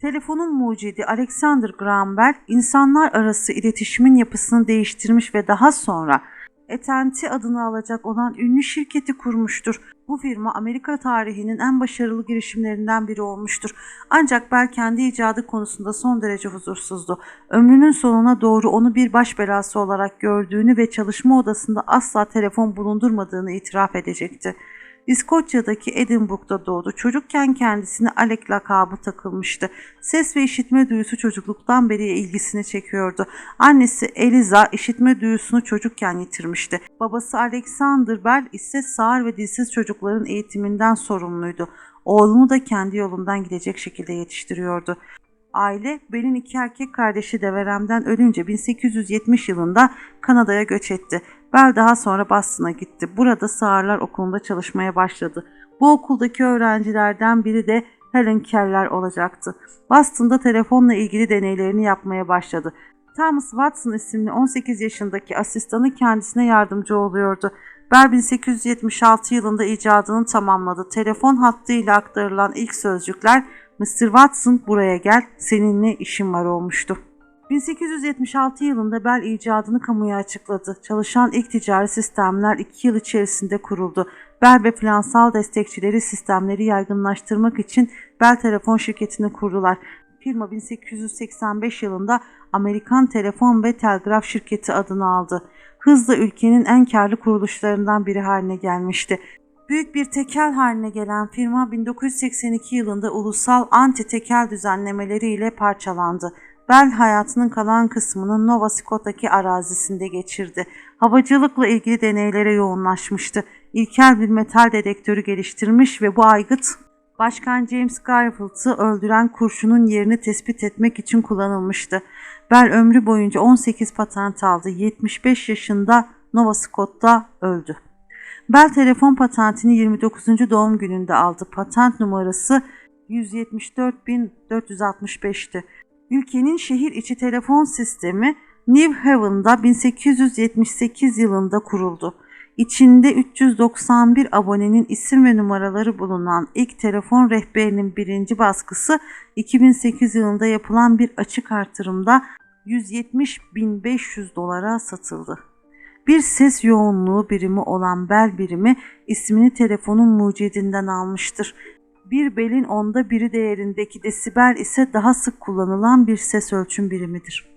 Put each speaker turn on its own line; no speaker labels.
Telefonun mucidi Alexander Graham Bell, insanlar arası iletişimin yapısını değiştirmiş ve daha sonra AT&T adını alacak olan ünlü şirketi kurmuştur. Bu firma Amerika tarihinin en başarılı girişimlerinden biri olmuştur. Ancak Bell kendi icadı konusunda son derece huzursuzdu. Ömrünün sonuna doğru onu bir baş belası olarak gördüğünü ve çalışma odasında asla telefon bulundurmadığını itiraf edecekti. İskoçya'daki Edinburgh'da doğdu. Çocukken kendisine Alec lakabı takılmıştı. Ses ve işitme duyusu çocukluktan beri ilgisini çekiyordu. Annesi Eliza işitme duyusunu çocukken yitirmişti. Babası Alexander Bell ise sağır ve dilsiz çocukların eğitiminden sorumluydu. Oğlunu da kendi yolundan gidecek şekilde yetiştiriyordu. Aile Bell'in iki erkek kardeşi Deverem'den ölünce 1870 yılında Kanada'ya göç etti. Bell daha sonra Boston'a gitti. Burada Sağırlar Okulu'nda çalışmaya başladı. Bu okuldaki öğrencilerden biri de Helen Keller olacaktı. Boston'da telefonla ilgili deneylerini yapmaya başladı. Thomas Watson isimli 18 yaşındaki asistanı kendisine yardımcı oluyordu. Bell 1876 yılında icadını tamamladı. Telefon hattıyla aktarılan ilk sözcükler Mr. Watson buraya gel seninle işim var olmuştu. 1876 yılında Bell icadını kamuya açıkladı. Çalışan ilk ticari sistemler 2 yıl içerisinde kuruldu. Bell ve finansal destekçileri sistemleri yaygınlaştırmak için Bell Telefon şirketini kurdular. Firma 1885 yılında Amerikan Telefon ve Telgraf Şirketi adını aldı. Hızla ülkenin en karlı kuruluşlarından biri haline gelmişti. Büyük bir tekel haline gelen firma 1982 yılında ulusal anti-tekel düzenlemeleriyle parçalandı. Bell hayatının kalan kısmını Nova Scotta'daki arazisinde geçirdi. Havacılıkla ilgili deneylere yoğunlaşmıştı. İlkel bir metal dedektörü geliştirmiş ve bu aygıt Başkan James Garfield'ı öldüren kurşunun yerini tespit etmek için kullanılmıştı. Bell ömrü boyunca 18 patent aldı. 75 yaşında Nova Scott'ta öldü. Bell telefon patentini 29. doğum gününde aldı. Patent numarası 174.465'ti. Ülkenin şehir içi telefon sistemi New Haven'da 1878 yılında kuruldu. İçinde 391 abonenin isim ve numaraları bulunan ilk telefon rehberinin birinci baskısı 2008 yılında yapılan bir açık artırımda 170.500 dolara satıldı. Bir ses yoğunluğu birimi olan bel birimi ismini telefonun mucidinden almıştır. Bir belin onda biri değerindeki desibel ise daha sık kullanılan bir ses ölçüm birimidir.